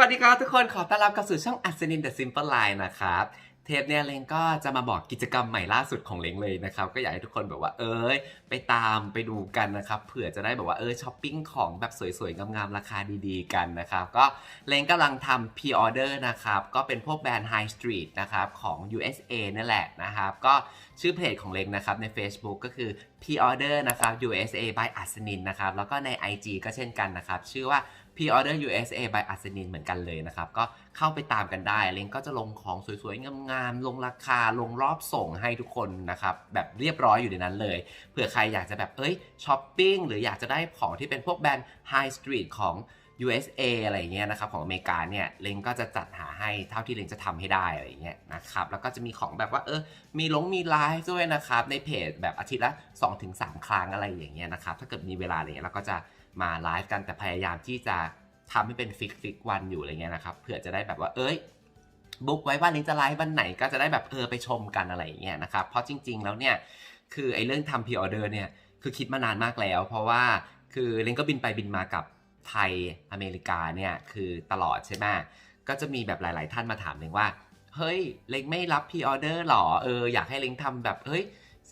วัสดีครับทุกคนขอต้อนรับเข้าสู่ช่องอัศนิน The Simple Line นะครับ เทปเนี้ยเล้งก็จะมาบอกกิจกรรมใหม่ล่าสุดของเล้งเลยนะครับ ก็อยากให้ทุกคนแบบว่า เอ้ย ไปตามไปดูกันนะครับเผื่อจะได้แบบว่าเออช้อปปิ้งของแบบสวยๆ งามๆ ราคาดีๆ กันนะครับ ก็เล้งกำลังทำ pre-order นะครับ ก็เป็นพวกแบรนด์ High Street นะครับของ USA นั่นแหละนะครับ ก็ชื่อเพจของเล้งนะครับใน Facebook ก็คือ pre-order นะครับ USA by อัศนินนะครับแล้วก็ใน IG ก็เช่นกันนะครับชื่อว่า Pre-order USA by อัศนินเหมือนกันเลยนะครับ ก็เข้าไปตามกันได้ลิงก็จะลงของสวยๆ งามๆ ลงราคาลงรอบส่งให้ทุกคนนะครับ แบบเรียบร้อยอยู่ในนั้นเลยเผื่อใครอยากจะแบบเอ้ยช้อปปิ้งหรืออยากจะได้ของที่เป็นพวกแบรนด์ High Street ของ USA อะไรเงี้ยนะครับของอเมริกาเนี่ยเลงก็จะจัดหาให้เท่าที่เลงจะทำให้ได้อะไรเงี้ยนะครับแล้วก็จะมีของแบบว่าเออมีลงมีไลฟ์ด้วยนะครับในเพจแบบอาทิตย์ละ 2-3 ครั้งอะไรอย่างเงี้ยนะครับถ้าเกิดมีเวลาอะไรเงี้ยเราก็จะ มาไลฟ์กันแต่พยายามที่จะทำให้เป็นฟิกฟิกวันอยู่อะไรเงี้ยนะครับเผื่อจะได้แบบว่าเอ้ยบุ๊กไว้ว่าลิงจะไลฟ์วันไหนก็จะได้แบบเออไปชมกันอะไรอย่างเงี้ยนะครับเพราะจริง ๆ แล้วเนี่ยคือไอ้เรื่องทำพ r ออเดอร์เนี่ยคือคิดมานานมากแล้ว เพราะว่าคือเลงก็บินไปบินมากับไทยอเมริกาเนี่ยคือตลอดใช่ไหมก็จะมีแบบหลาย ๆ ท่านมาถามเลงว่า เฮ้ยเลงไม่รับพ r ออเดอร์หรอเอออยากให้เลงทำแบบเฮ้ย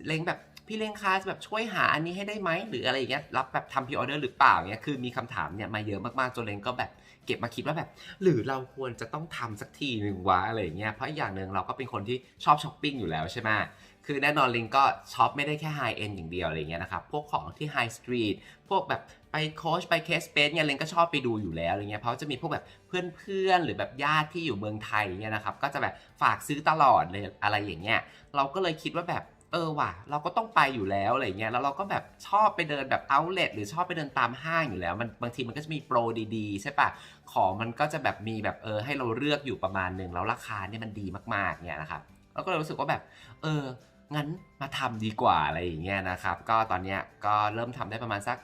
เลงแบบ พี่เลงคะจะแบบช่วยหาอันนี้ให้ได้ไหมหรืออะไรอย่างเงี้ยรับแบบทำพ r ออเดอร์หรือเปล่าเนี่ยคือมีคำถามเนี่ยมาเยอะมากๆจนเลงก็แบบเก็บมาคิดว่าแบบ หรือเราควรจะต้องทำสักทีหนึ่งวะอะไรอย่างเงี้ยเพราะอย่างหนึ่งเราก็เป็นคนที่ชอบช้อปปิ้งอยู่แล้วใช่ไหมคือแน่นอนลิงก็ช็อปไม่ได้แค่ไฮเอ็นอย่างเดียวอะไรเงี้ยนะครับ พวกของที่ไฮสตรีทพวกแบบไปโคชไปเคสเปซเนี่ยลิงก็ชอบไปดูอยู่แล้วอะไรเงี้ยเพราะจะมีพวกแบบเพื่อนๆ หรือแบบญาติที่อยู่เมืองไทยเนี่ยนะครับ ก็จะแบบฝากซื้อตลอดเลยอะไรอย่างเงี้ยเราก็เลยคิดว่าแบบ เออว่ะ เราก็ต้องไปอยู่แล้วอะไรเงี้ยแล้วเราก็แบบชอบไปเดินแบบเอาเลทหรือชอบไปเดินตามห้างอยู่แล้ว มันบางทีมันก็จะมีโปรดีๆ ใช่ปะของมันก็จะแบบมีแบบเออให้เราเลือกอยู่ประมาณหนึ่งแล้วราคาเนี่ยมันดีมากๆเนี่ยนะครับเราก็เลยรู้สึกว่าแบบ เอองั้นมาทำดีกว่าอะไรอย่างเงี้ยนะครับ ก็ตอนเนี้ยก็เริ่มทำได้ประมาณสัก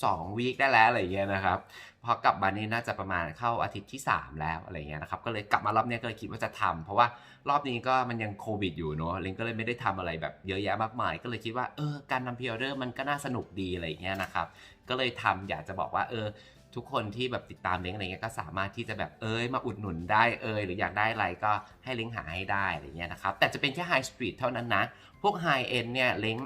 2วีคได้แล้วอะไรเงี้ยนะครับพอกลับมานี่น่าจะประมาณเข้าอาทิตย์ที่ 3 แล้วอะไรเงี้ยนะครับก็เลยกลับมารอบนี้ก็เลยคิดว่าจะทำเพราะว่ารอบนี้ก็มันยังโควิดอยู่เนอะเลงก็เลยไม่ได้ทำอะไรแบบเยอะแยะมากมาย ก็เลยคิดว่าเออการทำพิออเดอร์มันก็น่าสนุกดีอะไรเงี้ยนะครับก็เลยทำอยากจะบอกว่าเออทุกคนที่แบบติดตามเล้งอะไรเงี้ยก็สามารถที่จะแบบเอ้ยมาอุดหนุนได้เอยหรืออยากได้อะไรก็ให้เล้งหาให้ได้อะไรเงี้ยนะครับแต่จะเป็นแค่ไฮสตรีทเท่านั้นนะ พวกไฮเอ็นเนี่ยเล้ง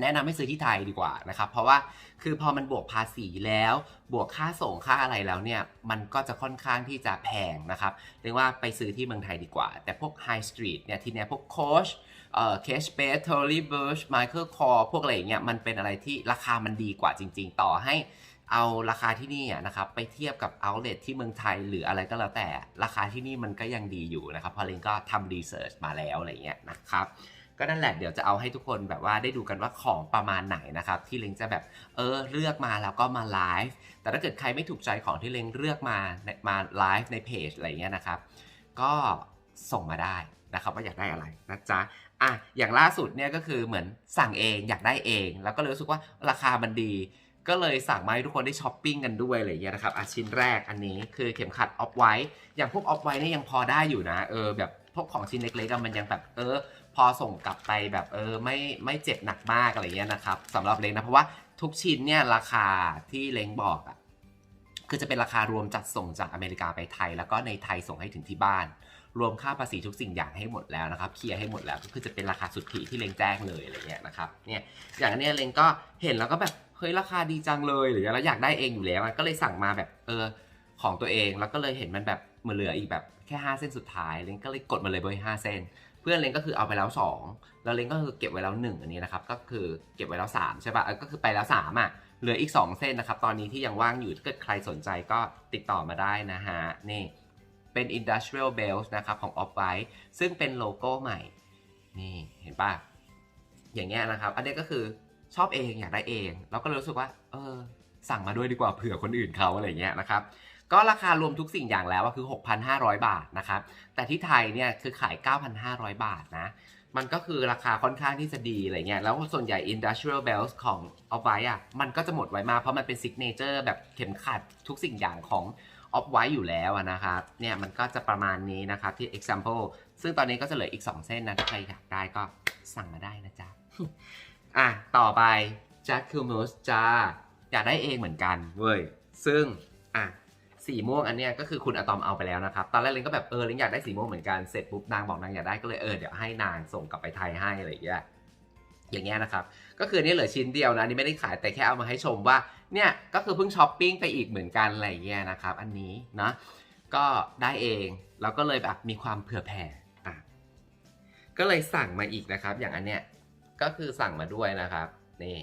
แนะนำให้ซื้อที่ไทยดีกว่านะครับเพราะว่าคือพอมันบวกภาษีแล้ว บวกค่าส่งค่าอะไรแล้วเนี่ยมันก็จะค่อนข้างที่จะแพงนะครับเรียกว่าไปซื้อที่เมืองไทยดีกว่า แต่พวกไฮสตรีทเนี่ยทีเนี้ยพวกโคชเอ่อเคชเปสทอรี่เบิร์ชไมเคิลคอพวกอะไรอย่างเงี้ยมันเป็นอะไรที่ราคามันดีกว่าจริง ๆ ต่อให้เอาราคาที่นี่นะครับไปเทียบกับ outlet ที่เมืองไทยหรืออะไรก็แล้วแต่ราคาที่นี่มันก็ยังดีอยู่นะครับพอเลนก็ทำรีเสิร์ชมาแล้วอะไรเงี้ยนะครับ ก็นั่นแหละเดี๋ยวจะเอาให้ทุกคนแบบว่าได้ดูกันว่าของประมาณไหนนะครับที่เลงจะแบบเออเลือกมาแล้วก็มาไลฟ์แต่ถ้าเกิดใครไม่ถูกใจของที่เลงเลือกมามาไลฟ์ในเพจอะไรเงี้ยนะครับก็ส่งมาได้นะครับว่าอยากได้อะไรนะจ๊ะอะอย่างล่าสุดเนี่ยก็คือเหมือนสั่งเองอยากได้เอง แล้วก็เลยรู้สึกว่าราคามันดี ก็เลยสั่งมาให้ทุกคนได้ช้อปปิ้งกันด้วยอะไรเงี้ยนะครับอะชิ้นแรกอันนี้คือเข็มขัดออฟไว้อย่างพวกออฟไว้เนี่ยยังพอได้อยู่นะเออแบบพวกของชิ้นเล็กๆมันยังแบบเออ พอส่งกลับไปแบบเออไม่ไม่เจ็บหนักมากอะไรเงี้ยนะครับสำหรับเล้งนะเพราะว่าทุกชิ้นเนี่ยราคาที่เล้งบอกอะคือจะเป็นราคารวมจัดส่งจากอเมริกาไปไทย แล้วก็ในไทยส่งให้ถึงที่บ้าน รวมค่าภาษีทุกสิ่งอย่างให้หมดแล้วนะครับเคลียร์ให้หมดแล้วก็คือจะเป็นราคาสุทธิที่เล้งแจ้งเลยอะไรเงี้ยนะครับเนี่ยอย่างนเนี้ยเล้งก็เห็นแล้วก็แบบเฮ้ยราคาดีจังเลยหรือแล้วอยากได้เองอยู่แล้วก็เลยสั่งมาแบบเออของตัวเองแล้วก็เลยเห็นมันแบบเมือนเหลืออีกแบบแค่ 5 เส้นสุดท้ายเล้งก็เลยกดมาเลยเบอร์ห้าเส้น พื่อนเล้งก็คือเอาไปแล้ว 2 แล้วเล้งก็คือเก็บไว้แล้ว 1 อันนี้นะครับ ก็คือเก็บไว้แล้ว 3 ใช่ปะ่ะก็คือไปแล้ว 3 อะ เหลืออีก 2 เส้นนะครับ ตอนนี้ที่ยังว่างอยู่ถ้าเกิดใครสนใจก็ติดต่อมาได้นะฮะ นี่เป็น industrial belt นะครับของ off white ซึ่งเป็นโลโก้ใหม่ นี่เห็นป่ะ อย่างเงี้ยนะครับ อันนี้ก็คือชอบเองอยากได้เอง แล้วก็รู้สึกว่า เออ สั่งมาด้วยดีกว่าเผื่อคนอื่นเขาอะไรเงี้ยนะครับ ก็ราคารวมทุกสิ่งอย่างแล้วก็คือ 6,500 บาทนะครับ แต่ที่ไทยเนี่ยคือขาย 9,500 บาทนะ มันก็คือราคาค่อนข้างที่จะดีอะไรเงี้ย แล้วส่วนใหญ่ industrial belts ของเอาไว้อะมันก็จะหมดไวมากเพราะมันเป็น signature แบบเข็มขัดทุกสิ่งอย่างของออฟไว้อยู่แล้วนะครับ เนี่ยมันก็จะประมาณนี้นะครับที่ example ซึ่งตอนนี้ก็จะเหลืออีก 2 เส้นนะถ้าใครอยากได้ก็สั่งมาได้นะจ๊ะ อะ ต่อไป Jack c u m u s จ้าอยากได้เองเหมือนกันเว้ย ซึ่ง อะ สีม่วงอันเนี้ยก็คือคุณอะตอมเอาไปแล้วนะครับ ตอนแรกเลนก็แบบเออเลนอยากได้สีม่วงเหมือนกันเสร็จปุ๊บนางบอกนางอยากได้ก็เลยเออเดี๋ยวให้นางส่งกลับไปไทยให้อะไรอย่างเงี้ยอย่างเงี้ยนะครับ ก็คือนี่เหลือชิ้นเดียวนะนี่ไม่ได้ขายแต่แค่เอามาให้ชมว่าเนี่ยก็คือเพิ่งช้อปปิ้งไปอีกเหมือนกันอะไรเงี้ยนะครับ อันนี้นะก็ได้เองแล้วก็เลยแบบมีความเผื่อแผ่อะก็เลยสั่งมาอีกนะครับ อย่างอันเนี้ยก็คือสั่งมาด้วยนะครับนี่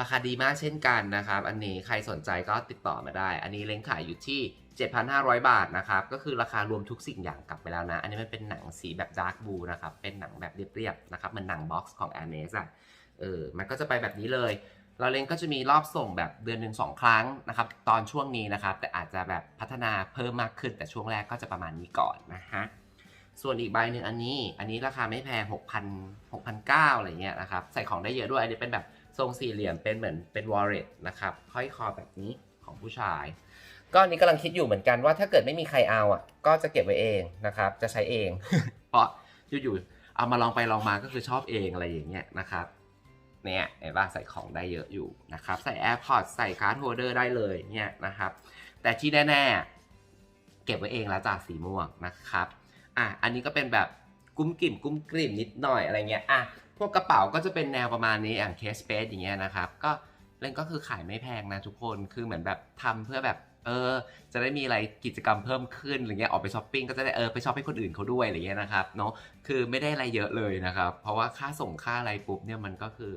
ราคาดีมากเช่นกันนะครับ อันนี้ใครสนใจก็ติดต่อมาได้ อันนี้เล้งขายอยู่ที่ 7,500 บาทนะครับ ก็คือราคารวมทุกสิ่งอย่างกลับไปแล้วนะ อันนี้มันเป็นหนังสีแบบดาร์กบูนะครับ เป็นหนังแบบเรียบๆนะครับเหมันหนังบ็อกซ์ของ a อ m e s อะ เออ มันก็จะไปแบบนี้เลย เราเล้งก็จะมีรอบส่งแบบเดือนหนึ่งสองครั้งนะครับ ตอนช่วงนี้นะครับ แต่อาจจะแบบพัฒนาเพิ่มมากขึ้น แต่ช่วงแรกก็จะประมาณนี้ก่อนนะฮะ ส่วนอีกใบหนึ่งอันนี้ อันนี้ราคาไม่แพง6,000 6,900อะไรเงี้ยนะครับ ใส่ของได้เยอะด้วย อันนี้เป็นแบบทรงสี่เหลี่ยม เป็นเหมือนเป็นวอลเล็ตนะครับ ห้อยคอแบบนี้ของผู้ชาย ก็อันนี้กำลังคิดอยู่เหมือนกันว่าถ้าเกิดไม่มีใครเอาอะ ก็จะเก็บไว้เองนะครับ จะใช้เอง เพราะอยู่ๆ เอามาลองไปลองมาก็คือชอบเองอะไรอย่างเงี้ยนะครับ เนี่ยเห็นป่ะใส่ของได้เยอะอยู่นะครับ ใส่ AirPods ใส่การ์ดโฮลเดอร์ได้เลยเนี่ยนะครับ แต่ที่แน่ๆ เก็บไว้เองแล้วจากสีม่วงนะครับ อะอันนี้ก็เป็นแบบกุ้มกิ่มกุ้มกลิ่มนิดหน่อยอะไรเงี้ยอะพวกกระเป๋าก็จะเป็นแนวประมาณนี้อย่างเคสเปซอย่างเงี้ยนะครับก็เล่นก็คือขายไม่แพงนะทุกคนคือเหมือนแบบทำเพื่อแบบเออจะได้มีอะไรกิจกรรมเพิ่มขึ้นอะไรเงี้ยออกไปช้อปปิ้งก็จะได้เออไปช้อปให้คนอื่นเขาด้วยอะไรเงี้ยนะครับเนาะคือไม่ได้อะไรเยอะเลยนะครับ เพราะว่าค่าส่งค่าอะไรปุ๊บเนี่ยมันก็คือ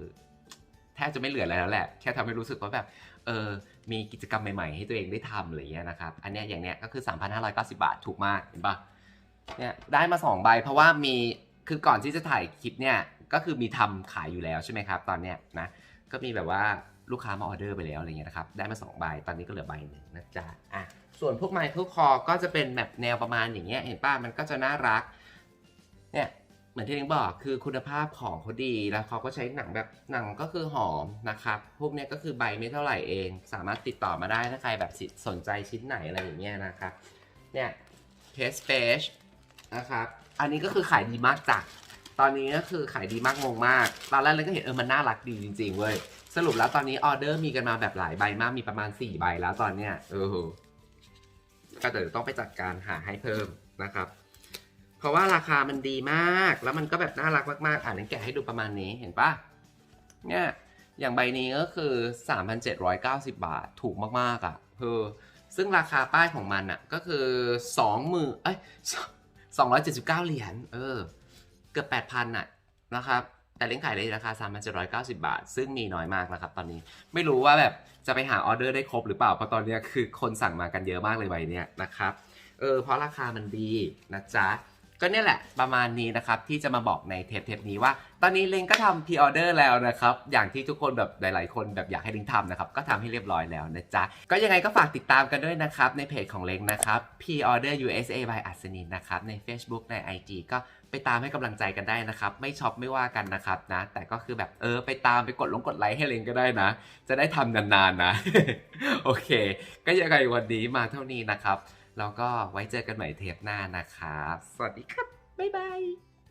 แทบจะไม่เหลืออะไรแล้วแหละ แค่ทำให้รู้สึกว่าแบบเออมีกิจกรรมใหม่ๆ ให้ตัวเองได้ทำอะไรเงี้ยนะครับอันเนี้ยอย่างเนี้ยก็คือ 3,590 บาทถูกมากเห็นปะ เนี่ยได้มา2ใบเพราะว่ามีคือก่อนที่จะถ่ายคลิปเนี่ยก็คือมีทำขายอยู่แล้วใช่ไหมครับ ตอนเนี้ยนะก็มีแบบว่าลูกค้ามาออเดอร์ไปแล้วอะไรเงี้ยนะครับได้มา2ใบตอนนี้ก็เหลือใบหนึ่งนะจ๊ะอะส่วนพวกไมค์พวกคอก็จะเป็นแบบแนวประมาณอย่างเงี้ยเห็นป่ะมันก็จะน่ารักเนี่ยเหมือนที่เองบอกคือคุณภาพของเขาดีแล้วเขาก็ใช้หนังแบบหนังก็คือหอมนะครับพวกเนี้ยก็คือใบไม่เท่าไหร่เอง สามารถติดต่อมาได้ถ้าใครแบบสนใจชิ้นไหนอะไรอย่างเงี้ยนะครับเนี่ยเทสเปช นะครับ อันนี้ก็คือขายดีมากจ้ะตอนนี้ก็คือขายดีมากงงมาก ตอนแรกเลยก็เห็นเออมันน่ารักดีจริงๆเว้ย สรุปแล้วตอนนี้ออเดอร์มีกันมาแบบหลายใบมาก มีประมาณ 4 ใบแล้วตอนเนี้ยเออก็เดี๋ยวต้องไปจัดการหาให้เพิ่มนะครับ เพราะว่าราคามันดีมาก แล้วมันก็แบบน่ารักมากๆ อ่านแกะให้ดูประมาณนี้เห็นปะเนี่ยอย่างใบนี้ก็คือ 3,790 บาทถูกมากๆอะเออซึ่งราคาป้ายของมันอะก็คือ2มือเอ้ย 279 เหรียญ เออ เกือบ 8,000น่ะนะครับ แต่เล้งขายในราคา 3,790 บาท ซึ่งมีน้อยมากนะครับตอนนี้ ไม่รู้ว่าแบบจะไปหาออเดอร์ได้ครบหรือเปล่า เพราะตอนนี้คือคนสั่งมากันเยอะมากเลยใบเนี้ยนะครับ เออ เพราะราคามันดีนะจ๊ะ ก็เนี่ยแหละประมาณนี้นะครับที่จะมาบอกในเทปเทปนี้ว่า ตอนนี้เล้งก็ทำพ r ออเดอร์แล้วนะครับ อย่างที่ทุกคนแบบหลาย ๆ คนแบบอยากให้เล้งทำนะครับก็ทำให้เรียบร้อยแล้วนะจ๊ะ ก็ยังไงก็ฝากติดตามกันด้วยนะครับในเพจของเล้งนะครับ p order USA by อัศนินนะครับใน Facebook ใน IG ก็ไปตามให้กำลังใจกันได้นะครับ ไม่ช็อปไม่ว่ากันนะครับนะ แต่ก็คือแบบเออไปตามไปกดลงกดไลค์ให้เล้งก็ได้นะ จะได้ทำนานๆนะ โอเค ก็ยังไงวันนี้มาเท่านี้นะครับ แล้วก็ไว้เจอกันใหม่เทปหน้านะครับ สวัสดีครับ บ๊ายบาย